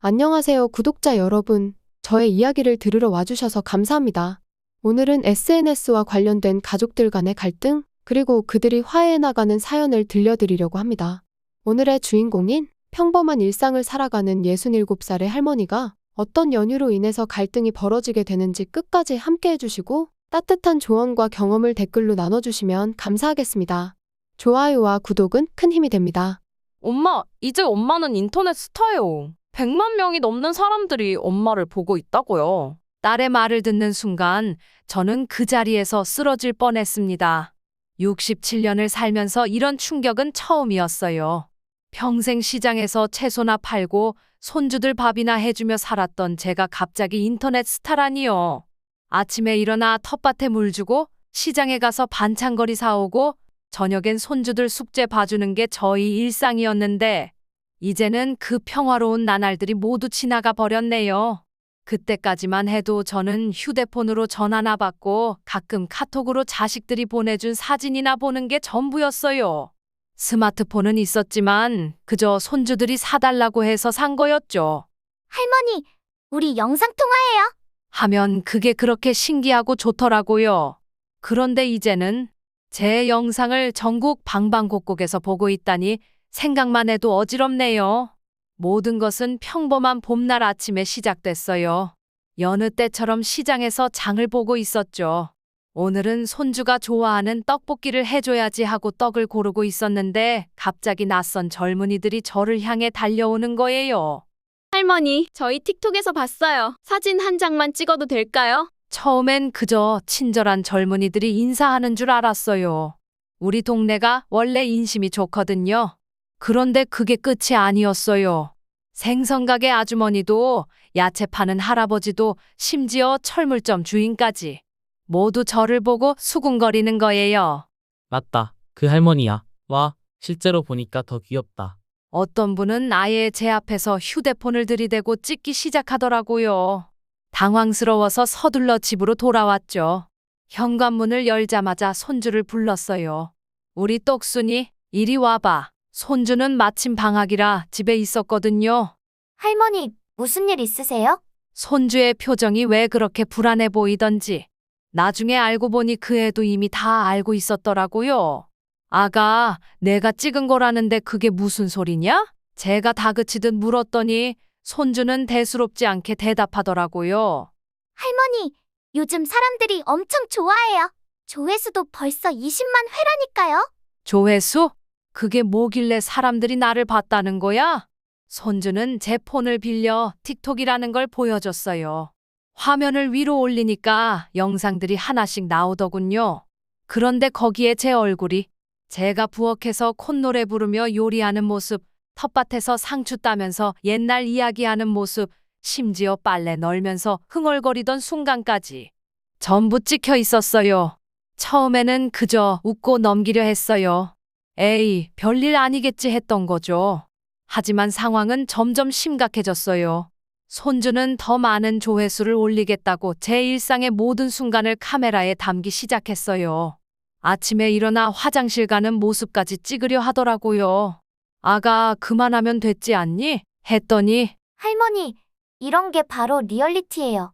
안녕하세요, 구독자 여러분. 저의 이야기를 들으러 와주셔서 감사합니다. 오늘은 SNS와 관련된 가족들 간의 갈등, 그리고 그들이 화해해 나가는 사연을 들려드리려고 합니다. 오늘의 주인공인 평범한 일상을 살아가는 67살의 할머니가 어떤 연유로 인해서 갈등이 벌어지게 되는지 끝까지 함께 해주시고 따뜻한 조언과 경험을 댓글로 나눠주시면 감사하겠습니다. 좋아요와 구독은 큰 힘이 됩니다. 엄마, 이제 엄마는 인터넷 스타예요. 100만 명이 넘는 사람들이 엄마를 보고 있다고요. 딸의 말을 듣는 순간 저는 그 자리에서 쓰러질 뻔했습니다. 67년을 살면서 이런 충격은 처음이었어요. 평생 시장에서 채소나 팔고 손주들 밥이나 해주며 살았던 제가 갑자기 인터넷 스타라니요. 아침에 일어나 텃밭에 물 주고 시장에 가서 반찬거리 사오고 저녁엔 손주들 숙제 봐주는 게 저희 일상이었는데 이제는 그 평화로운 나날들이 모두 지나가 버렸네요. 그때까지만 해도 저는 휴대폰으로 전화나 받고 가끔 카톡으로 자식들이 보내준 사진이나 보는 게 전부였어요. 스마트폰은 있었지만 그저 손주들이 사달라고 해서 산 거였죠. 할머니, 우리 영상통화해요. 하면 그게 그렇게 신기하고 좋더라고요. 그런데 이제는 제 영상을 전국 방방곡곡에서 보고 있다니 생각만 해도 어지럽네요. 모든 것은 평범한 봄날 아침에 시작됐어요. 여느 때처럼 시장에서 장을 보고 있었죠. 오늘은 손주가 좋아하는 떡볶이를 해줘야지 하고 떡을 고르고 있었는데 갑자기 낯선 젊은이들이 저를 향해 달려오는 거예요. 할머니, 저희 틱톡에서 봤어요. 사진 한 장만 찍어도 될까요? 처음엔 그저 친절한 젊은이들이 인사하는 줄 알았어요. 우리 동네가 원래 인심이 좋거든요. 그런데 그게 끝이 아니었어요. 생선가게 아주머니도 야채 파는 할아버지도 심지어 철물점 주인까지 모두 저를 보고 수군거리는 거예요. 맞다. 그 할머니야. 와, 실제로 보니까 더 귀엽다. 어떤 분은 아예 제 앞에서 휴대폰을 들이대고 찍기 시작하더라고요. 당황스러워서 서둘러 집으로 돌아왔죠. 현관문을 열자마자 손주를 불렀어요. 우리 똑순이, 이리 와봐. 손주는 마침 방학이라 집에 있었거든요. 할머니, 무슨 일 있으세요? 손주의 표정이 왜 그렇게 불안해 보이던지. 나중에 알고 보니 그 애도 이미 다 알고 있었더라고요. 아가, 내가 찍은 거라는데 그게 무슨 소리냐? 제가 다그치듯 물었더니 손주는 대수롭지 않게 대답하더라고요. 할머니, 요즘 사람들이 엄청 좋아해요. 조회수도 벌써 20만 회라니까요. 조회수? 그게 뭐길래 사람들이 나를 봤다는 거야? 손주는 제 폰을 빌려 틱톡이라는 걸 보여줬어요. 화면을 위로 올리니까 영상들이 하나씩 나오더군요. 그런데 거기에 제 얼굴이 제가 부엌에서 콧노래 부르며 요리하는 모습, 텃밭에서 상추 따면서 옛날 이야기하는 모습, 심지어 빨래 널면서 흥얼거리던 순간까지 전부 찍혀 있었어요. 처음에는 그저 웃고 넘기려 했어요. 에이, 별일 아니겠지 했던 거죠. 하지만 상황은 점점 심각해졌어요. 손주는 더 많은 조회수를 올리겠다고 제 일상의 모든 순간을 카메라에 담기 시작했어요. 아침에 일어나 화장실 가는 모습까지 찍으려 하더라고요. 아가, 그만하면 됐지 않니? 했더니, 할머니, 이런 게 바로 리얼리티예요.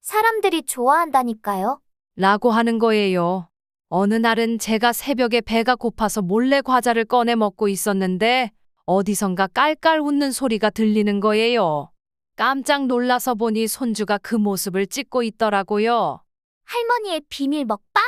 사람들이 좋아한다니까요. 라고 하는 거예요. 어느 날은 제가 새벽에 배가 고파서 몰래 과자를 꺼내 먹고 있었는데 어디선가 깔깔 웃는 소리가 들리는 거예요. 깜짝 놀라서 보니 손주가 그 모습을 찍고 있더라고요. 할머니의 비밀 먹방?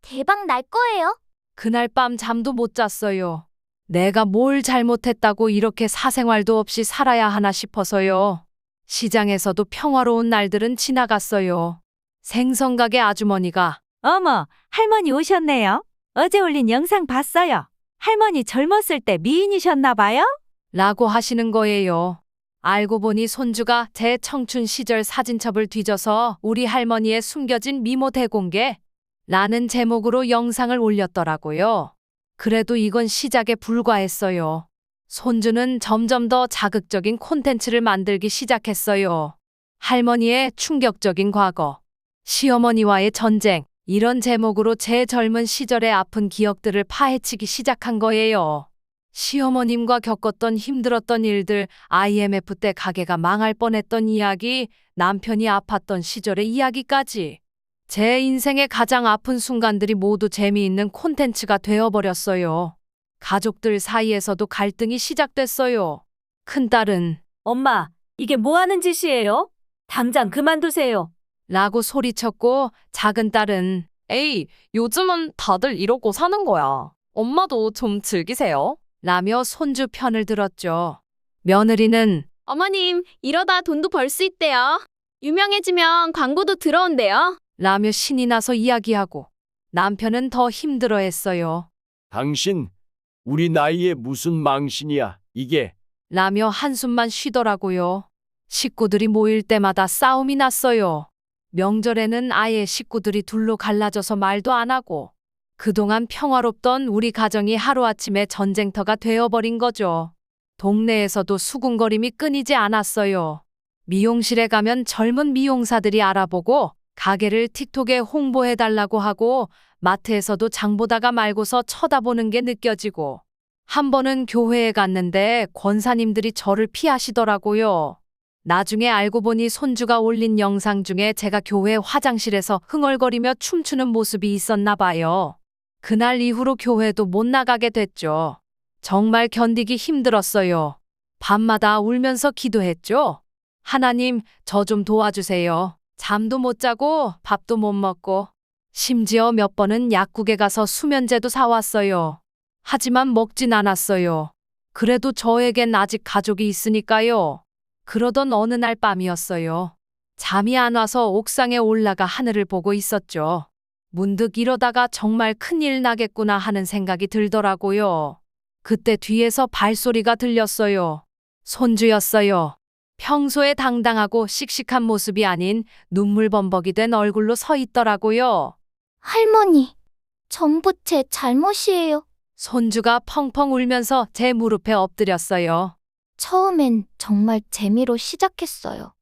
대박 날 거예요. 그날 밤 잠도 못 잤어요. 내가 뭘 잘못했다고 이렇게 사생활도 없이 살아야 하나 싶어서요. 시장에서도 평화로운 날들은 지나갔어요. 생선가게 아주머니가 어머, 할머니 오셨네요. 어제 올린 영상 봤어요. 할머니 젊었을 때 미인이셨나 봐요? 라고 하시는 거예요. 알고 보니 손주가 제 청춘 시절 사진첩을 뒤져서 우리 할머니의 숨겨진 미모 대공개 라는 제목으로 영상을 올렸더라고요. 그래도 이건 시작에 불과했어요. 손주는 점점 더 자극적인 콘텐츠를 만들기 시작했어요. 할머니의 충격적인 과거, 시어머니와의 전쟁, 이런 제목으로 제 젊은 시절의 아픈 기억들을 파헤치기 시작한 거예요. 시어머님과 겪었던 힘들었던 일들, IMF 때 가게가 망할 뻔했던 이야기, 남편이 아팠던 시절의 이야기까지. 제 인생의 가장 아픈 순간들이 모두 재미있는 콘텐츠가 되어버렸어요. 가족들 사이에서도 갈등이 시작됐어요. 큰딸은 엄마, 이게 뭐 하는 짓이에요? 당장 그만두세요. 라고 소리쳤고 작은 딸은 에이, 요즘은 다들 이러고 사는 거야. 엄마도 좀 즐기세요. 라며 손주 편을 들었죠. 며느리는 어머님, 이러다 돈도 벌 수 있대요. 유명해지면 광고도 들어온대요. 라며 신이 나서 이야기하고 남편은 더 힘들어 했어요. 당신, 우리 나이에 무슨 망신이야, 이게. 라며 한숨만 쉬더라고요. 식구들이 모일 때마다 싸움이 났어요. 명절에는 아예 식구들이 둘로 갈라져서 말도 안 하고 그동안 평화롭던 우리 가정이 하루아침에 전쟁터가 되어버린 거죠. 동네에서도 수군거림이 끊이지 않았어요. 미용실에 가면 젊은 미용사들이 알아보고 가게를 틱톡에 홍보해달라고 하고 마트에서도 장보다가 말고서 쳐다보는 게 느껴지고 한 번은 교회에 갔는데 권사님들이 저를 피하시더라고요. 나중에 알고 보니 손주가 올린 영상 중에 제가 교회 화장실에서 흥얼거리며 춤추는 모습이 있었나 봐요. 그날 이후로 교회도 못 나가게 됐죠. 정말 견디기 힘들었어요. 밤마다 울면서 기도했죠. 하나님, 저 좀 도와주세요. 잠도 못 자고 밥도 못 먹고 심지어 몇 번은 약국에 가서 수면제도 사왔어요. 하지만 먹진 않았어요. 그래도 저에겐 아직 가족이 있으니까요. 그러던 어느 날 밤이었어요. 잠이 안 와서 옥상에 올라가 하늘을 보고 있었죠. 문득 이러다가 정말 큰일 나겠구나 하는 생각이 들더라고요. 그때 뒤에서 발소리가 들렸어요. 손주였어요. 평소에 당당하고 씩씩한 모습이 아닌 눈물 범벅이 된 얼굴로 서 있더라고요. 할머니, 전부 제 잘못이에요. 손주가 펑펑 울면서 제 무릎에 엎드렸어요. 처음엔 정말 재미로 시작했어요.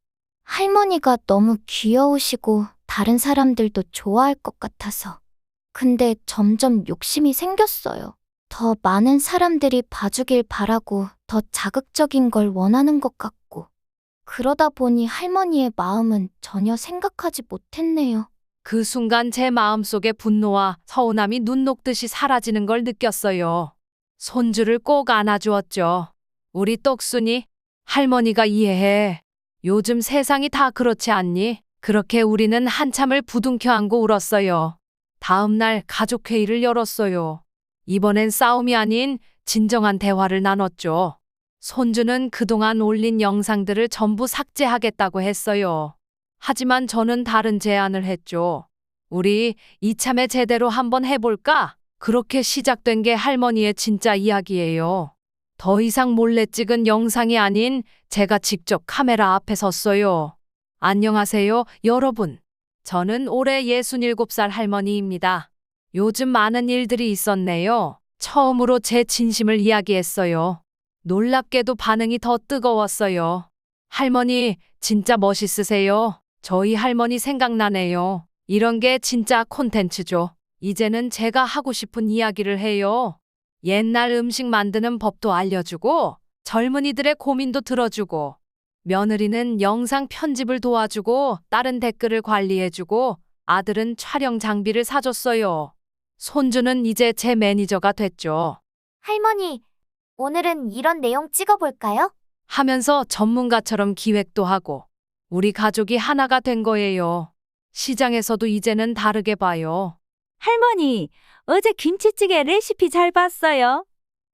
할머니가 너무 귀여우시고 다른 사람들도 좋아할 것 같아서. 근데 점점 욕심이 생겼어요. 더 많은 사람들이 봐주길 바라고 더 자극적인 걸 원하는 것 같고. 그러다 보니 할머니의 마음은 전혀 생각하지 못했네요. 그 순간 제 마음속에 분노와 서운함이 눈 녹듯이 사라지는 걸 느꼈어요. 손주를 꼭 안아주었죠. 우리 똑순이, 할머니가 이해해. 요즘 세상이 다 그렇지 않니? 그렇게 우리는 한참을 부둥켜 안고 울었어요. 다음 날 가족회의를 열었어요. 이번엔 싸움이 아닌 진정한 대화를 나눴죠. 손주는 그동안 올린 영상들을 전부 삭제하겠다고 했어요. 하지만 저는 다른 제안을 했죠. 우리 이참에 제대로 한번 해볼까? 그렇게 시작된 게 할머니의 진짜 이야기예요. 더 이상 몰래 찍은 영상이 아닌 제가 직접 카메라 앞에 섰어요. 안녕하세요, 여러분. 저는 올해 67살 할머니입니다. 요즘 많은 일들이 있었네요. 처음으로 제 진심을 이야기했어요. 놀랍게도 반응이 더 뜨거웠어요. 할머니, 진짜 멋있으세요. 저희 할머니 생각나네요. 이런 게 진짜 콘텐츠죠. 이제는 제가 하고 싶은 이야기를 해요. 옛날 음식 만드는 법도 알려주고, 젊은이들의 고민도 들어주고, 며느리는 영상 편집을 도와주고, 딸은 댓글을 관리해주고, 아들은 촬영 장비를 사줬어요. 손주는 이제 제 매니저가 됐죠. 할머니, 오늘은 이런 내용 찍어볼까요? 하면서 전문가처럼 기획도 하고, 우리 가족이 하나가 된 거예요. 시장에서도 이제는 다르게 봐요. 할머니, 어제 김치찌개 레시피 잘 봤어요.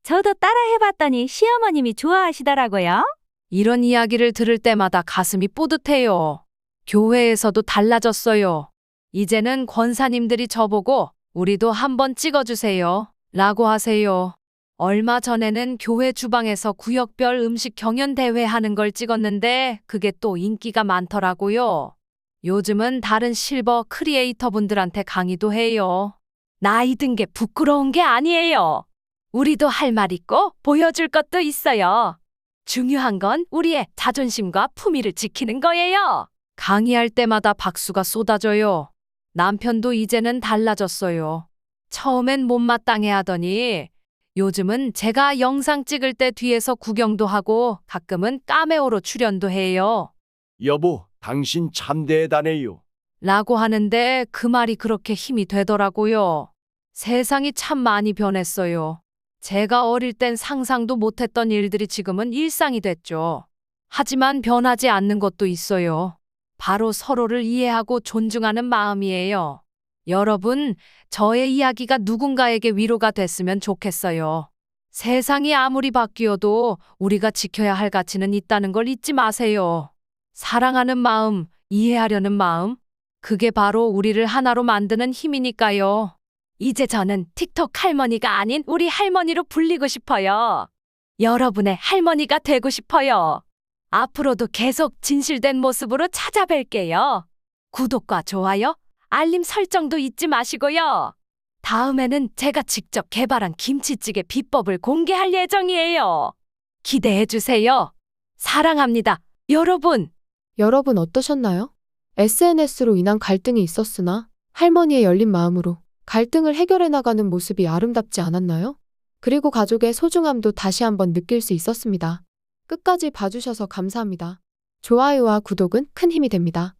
저도 따라 해봤더니 시어머님이 좋아하시더라고요. 이런 이야기를 들을 때마다 가슴이 뿌듯해요. 교회에서도 달라졌어요. 이제는 권사님들이 저보고 우리도 한번 찍어주세요. 라고 하세요. 얼마 전에는 교회 주방에서 구역별 음식 경연 대회 하는 걸 찍었는데 그게 또 인기가 많더라고요. 요즘은 다른 실버 크리에이터 분들한테 강의도 해요. 나이 든 게 부끄러운 게 아니에요. 우리도 할 말 있고 보여줄 것도 있어요. 중요한 건 우리의 자존심과 품위를 지키는 거예요. 강의할 때마다 박수가 쏟아져요. 남편도 이제는 달라졌어요. 처음엔 못마땅해 하더니 요즘은 제가 영상 찍을 때 뒤에서 구경도 하고 가끔은 까메오로 출연도 해요. 여보, 당신 참 대단해요. 라고 하는데 그 말이 그렇게 힘이 되더라고요. 세상이 참 많이 변했어요. 제가 어릴 땐 상상도 못했던 일들이 지금은 일상이 됐죠. 하지만 변하지 않는 것도 있어요. 바로 서로를 이해하고 존중하는 마음이에요. 여러분, 저의 이야기가 누군가에게 위로가 됐으면 좋겠어요. 세상이 아무리 바뀌어도 우리가 지켜야 할 가치는 있다는 걸 잊지 마세요. 사랑하는 마음, 이해하려는 마음, 그게 바로 우리를 하나로 만드는 힘이니까요. 이제 저는 틱톡 할머니가 아닌 우리 할머니로 불리고 싶어요. 여러분의 할머니가 되고 싶어요. 앞으로도 계속 진실된 모습으로 찾아뵐게요. 구독과 좋아요, 알림 설정도 잊지 마시고요. 다음에는 제가 직접 개발한 김치찌개 비법을 공개할 예정이에요. 기대해 주세요. 사랑합니다. 여러분. 여러분 어떠셨나요? SNS로 인한 갈등이 있었으나 할머니의 열린 마음으로 갈등을 해결해 나가는 모습이 아름답지 않았나요? 그리고 가족의 소중함도 다시 한번 느낄 수 있었습니다. 끝까지 봐주셔서 감사합니다. 좋아요와 구독은 큰 힘이 됩니다.